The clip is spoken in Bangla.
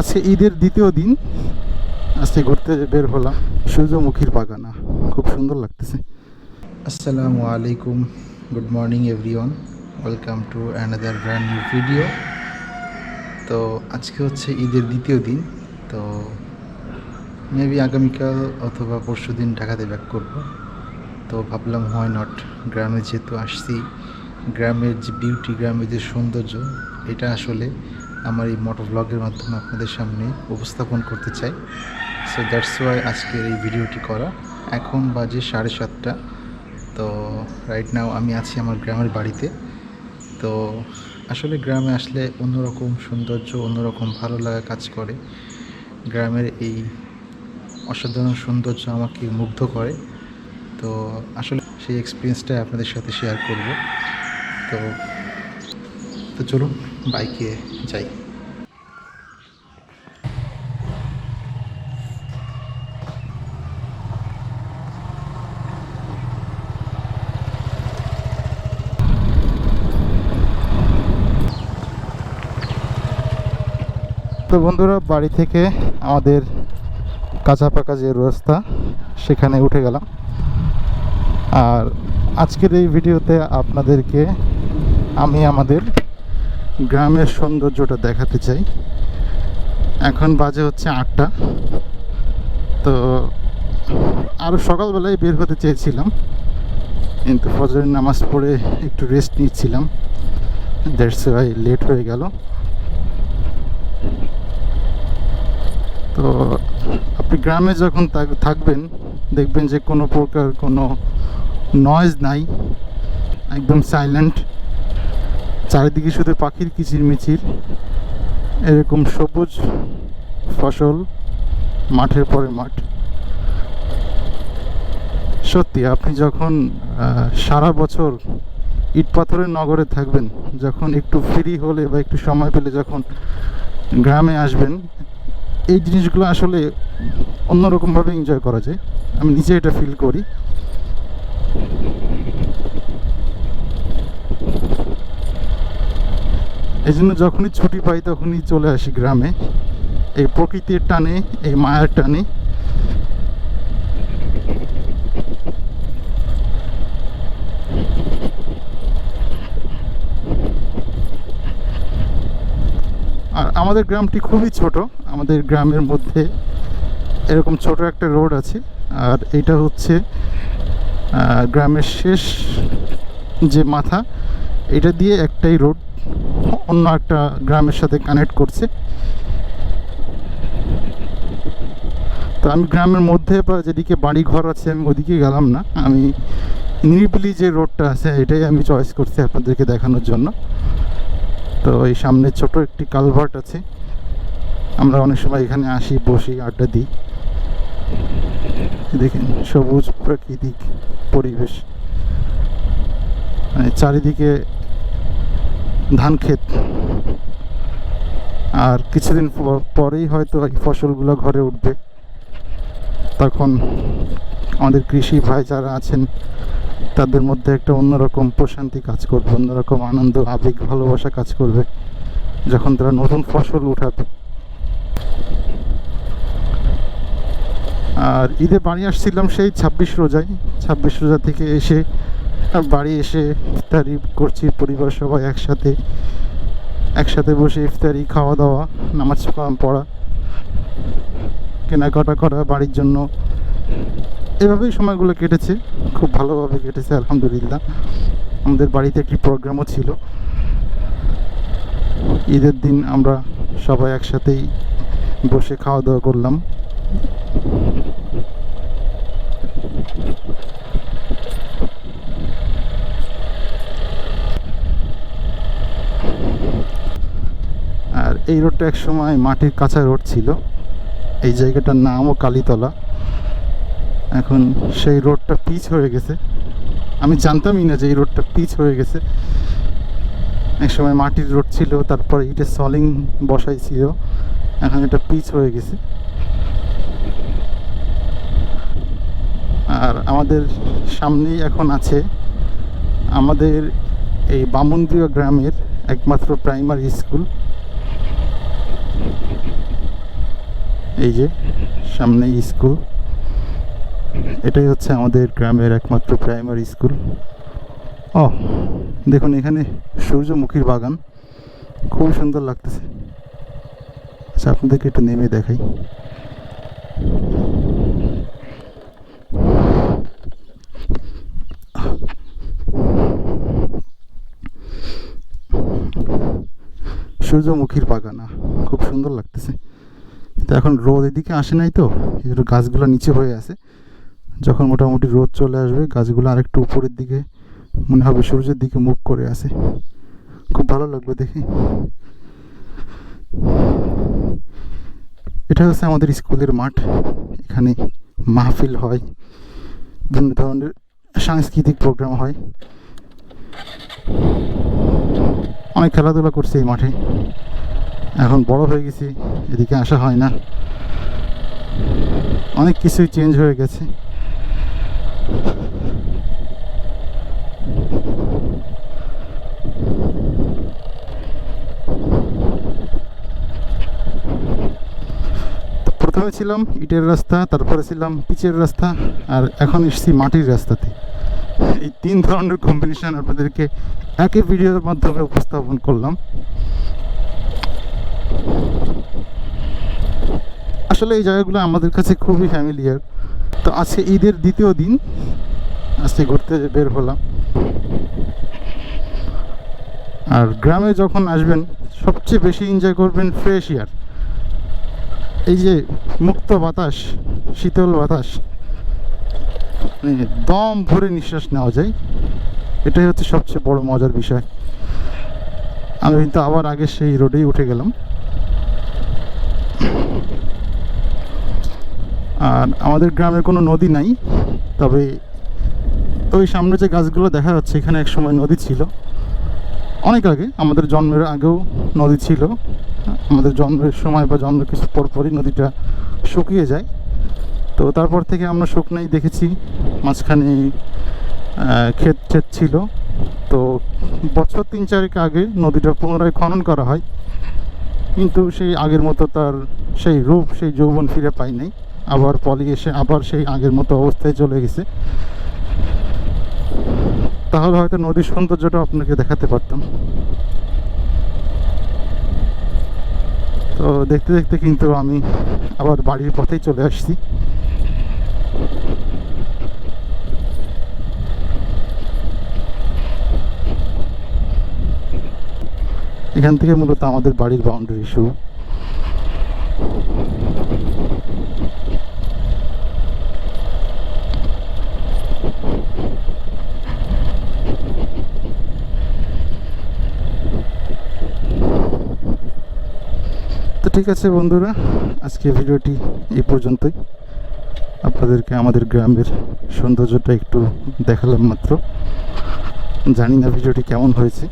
আজকে ঈদের দ্বিতীয় দিন। আজকে ঘুরতে বের হলাম। সূর্যমুখীর বাগানা খুব সুন্দর লাগতেছে। আসসালামু আলাইকুম। Good morning everyone welcome to another brand new video তো আজকে হচ্ছে ঈদের দ্বিতীয় দিন। তো মেবি আগামীকাল অথবা পরশু দিন ঢাকাতে ব্যাক করব। তো ভাবলাম হয় নট গ্রামে যেহেতু আসছি, গ্রামের যে বিউটি গ্রামের যে সৌন্দর্য, এটা আসলে আমার এই মোটর ব্লগের মাধ্যমে আপনাদের সামনে উপস্থাপন করতে চাই। সো দ্যাটস ওয়াই আজকের এই ভিডিওটি করা। এখন বাজে সাড়ে সাতটা। তো রাইট নাও আমি আছি আমার গ্রামের বাড়িতে। তো আসলে গ্রামে আসলে অন্যরকম সৌন্দর্য, অন্যরকম ভালো লাগা কাজ করে। গ্রামের এই অসাধারণ সৌন্দর্য আমাকে মুগ্ধ করে। তো আসলে সেই এক্সপিরিয়েন্সটাই আপনাদের সাথে শেয়ার করব। তো তো চলুন। বাইকে যাই। তো বন্ধুরা, বাড়ি থেকে আমাদের কাঁচা পাকা যে রাস্তা, সেখানে উঠে গেলাম। আর আজকের এই ভিডিওতে আপনাদেরকে আমি আমাদের গ্রামের সৌন্দর্যটা দেখাতে চাই। এখন বাজে হচ্ছে আটটা। তো আরও সকালবেলায় বের হতে চেয়েছিলাম। কিন্তু ফজরের নামাজ পড়ে একটু রেস্ট নিচ্ছিলাম। দ্যাটস ভাই লেট হয়ে গেল। তো আপনি গ্রামে যখন থাকবেন, দেখবেন যে কোনো প্রকার কোনো নয়েজ নাই। একদম সাইলেন্ট চারিদিকে শুধু পাখির কিচিরমিচির, এরকম সবুজ ফসল, মাঠের পরে মাঠ। সত্যি, আপনি যখন সারা বছর ইট পাথরের নগরে থাকবেন, যখন একটু ফ্রি হলে বা একটু সময় পেলে যখন গ্রামে আসবেন, এই জিনিসগুলো আসলে অন্যরকমভাবে এনজয় করা যায়। আমি নিজে এটা ফিল করি। এই জন্য যখনই ছুটি পাই তখনই চলে আসি গ্রামে। এই প্রকৃতির টানে, এই মায়ের টানে। আর আমাদের গ্রামটি খুবই ছোট, আমাদের গ্রামের মধ্যে এরকম ছোট একটা রোড আছে। আর এটা হচ্ছে গ্রামের শেষ যে মাথা, এটা দিয়ে একটাই রোড। অন্য একটা গ্রামের সাথে কানেক্ট করছে। তো আমি গ্রামের মধ্যে বা যেদিকে বাড়ি ঘর আছে, আমি ওদিকে গেলাম না। আমি নিরিবিলি যে রোডটা আছে, এটাই আমি চয়েস করছি আপনাদেরকে দেখানোর জন্য। তো এই সামনে ছোট একটি কালভার্ট আছে। আমরা অনেক সময় এখানে আসি, বসি, আড্ডা দিই। দেখেন, সবুজ প্রাকৃতিক পরিবেশ। মানে চারিদিকে ধান ক্ষেত। আর কিছুদিন পরেই হয়তো এই ফসলগুলো ঘরে উঠবে। তখন আমাদের কৃষি ভাই যারা আছেন, তাদের মধ্যে একটা অন্যরকম প্রশান্তি কাজ করবে, অন্যরকম আনন্দ, আবেগ, ভালোবাসা কাজ করবে। যখন তারা নতুন ফসল উঠাবে আর ঈদে বাড়ি আসছিলাম সেই ছাব্বিশ রোজায়। ছাব্বিশ রোজা থেকে এসে বাড়ি এসে ইফতারি করছি, পরিবার সবাই একসাথে একসাথে বসে ইফতারি খাওয়া দাওয়া নামাজ পড়া, কেনাকাটা করা বাড়ির জন্য। এভাবেই সময়গুলো কেটেছে, খুব ভালোভাবে কেটেছে, আলহামদুলিল্লাহ। আমাদের বাড়িতে একটি প্রোগ্রামও ছিল। ঈদের দিন আমরা সবাই একসাথেই বসে খাওয়া দাওয়া করলাম আর এই রোডটা এক সময় মাটির কাঁচা রোড ছিল। এই জায়গাটার নামও কালীতলা। এখন সেই রোডটা পিচ হয়ে গেছে। আমি জানতামই না যে এই রোডটা পিচ হয়ে গেছে। এক সময় মাটির রোড ছিল, তারপরে ইটের সলিং বসাই ছিল। এখন এটা পিচ হয়ে গেছে। আর আমাদের সামনেই এখন আছে আমাদের এই বামুন্দ্রিয় গ্রামের একমাত্র প্রাইমারি স্কুল এই যে, সামনে স্কুল। এটাই হচ্ছে আমাদের গ্রামের একমাত্র প্রাইমারি স্কুল ও, দেখুন এখানে সূর্যমুখীর বাগান। খুব সুন্দর লাগতেছে। আচ্ছা আপনাদেরকে একটু নেমে দেখাই। সূর্যমুখীর বাগান। খুব সুন্দর লাগতেছে। তো এখন রোদ এদিকে আসে নাই তো, এই জন্য গাছগুলো নিচে হয়ে আছে। যখন মোটামুটি রোদ চলে আসবে, গাছগুলো আরেকটু উপরের দিকে, মনে হবে সূর্যের দিকে মুখ করে আছে। খুব ভালো লাগবে দেখে। এটা হচ্ছে আমাদের স্কুলের মাঠ। এখানে মাহফিল হয়। বিভিন্ন ধরনের সাংস্কৃতিক প্রোগ্রাম হয়। অনেক খেলাধুলা করছি এই মাঠে। এখন বড় হয়ে গেছি, এদিকে আসা হয় না। অনেক কিছুই চেঞ্জ হয়ে গেছে। প্রথমে ছিলাম ইটের রাস্তা, তারপরে ছিলাম পিচের রাস্তা, আর এখন এসেছি মাটির রাস্তাতে। এই তিন ধরনের কম্বিনেশন আপনাদেরকে একই ভিডিওর মাধ্যমে উপস্থাপন করলাম। আসলে এই জায়গাগুলো আমাদের কাছে খুবই ফ্যামিলিয়ার তো আজকে ঈদের দ্বিতীয় দিন, আজকে ঘুরতে বের হলাম। আর গ্রামে যখন আসবেন, সবচেয়ে বেশি এনজয় করবেন ফ্রেশ এয়ার এই যে মুক্ত বাতাস, শীতল বাতাস। দম ভরে নিঃশ্বাস নেওয়া যায়। এটাই হচ্ছে সবচেয়ে বড় মজার বিষয়। আমি কিন্তু আবার আগে সেই রোডেই উঠে গেলাম। আর আমাদের গ্রামে কোনো নদী নাই, তবে ওই সামনে যে গাছগুলো দেখা যাচ্ছে, এখানে এক সময় নদী ছিল। অনেক আগে, আমাদের জন্মের আগেও নদী ছিল। আমাদের জন্মের সময় বা জন্মের কিছু পরপরই নদীটা শুকিয়ে যায়। তো তারপর থেকে আমরা শুকনাই দেখেছি, মাঝখানে ক্ষেত ক্ষেত ছিল। তো বছর তিন চারেক আগে নদীটা পুনরায় খনন করা হয়, কিন্তু সেই আগের মতো তার সেই রূপ, সেই যৌবন ফিরে পাই নাই। আবার পলি এসে আবার সেই আগের মতো অবস্থায় চলে গেছে। তাহলে হয়তো নদীর সৌন্দর্যটা আপনাকে দেখাতে পারতাম। তো দেখতে দেখতে কিন্তু আমি আবার বাড়ির পথেই চলে আসছি। এখান থেকে মূলত আমাদের বাড়ির বাউন্ডারি শুরু তো ঠিক আছে বন্ধুরা আজকে ভিডিওটি এই পর্যন্তই। আপনাদেরকে আমাদের গ্রামের সৌন্দর্যটা একটু দেখালাম মাত্র। জানি না ভিডিওটি কেমন হয়েছে।